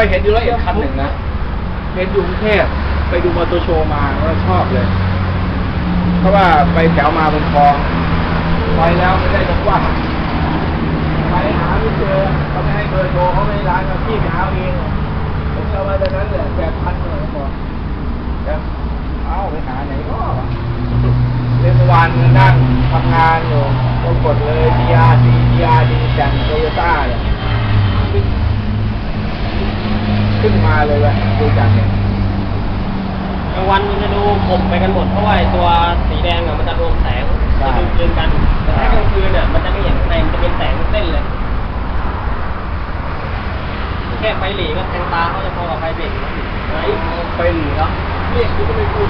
ไปเห็นอยู่แล้วอีกคันหนึ่งนะเห็นอยู่กรุงเทพไปดูมอเตอร์โชว์มาแล้วชอบเลย เพราะว่าไปแถวมาบนคลองไปแล้วไม่ได้จังหวะไปหาไม่เจอเขาไม่ให้เบอร์โทรเขาไม่ร้านเขาพี่ไปหาเองผมเอามาจากนั้นแหละแปดพันเลยผมบอกแล้วเอาไปหาไหนก็เมื่องวานนั่งทำงานอยู่ก็กดเลย DRD DRD จากโตโยต้าเนี่ย ขึ้นขึ้นมาเลยว่ะดูจากเนี่ยกลางวันมันจะดูคมไปกันหมดเพราะว่าไอ้ตัวสีแดงอะมันจะรวมแสงใช่จะดึงกลืนกันแต่ถ้ากลางคืนอะมันจะไม่เห็นข้างในมันจะเป็นแสงเส้นเลยแค่ไฟหลีก็แทงตาเขาจะพอกับไฟเบรกนะไหนไปหลีเนาะเรียกกูก็ไม่พูด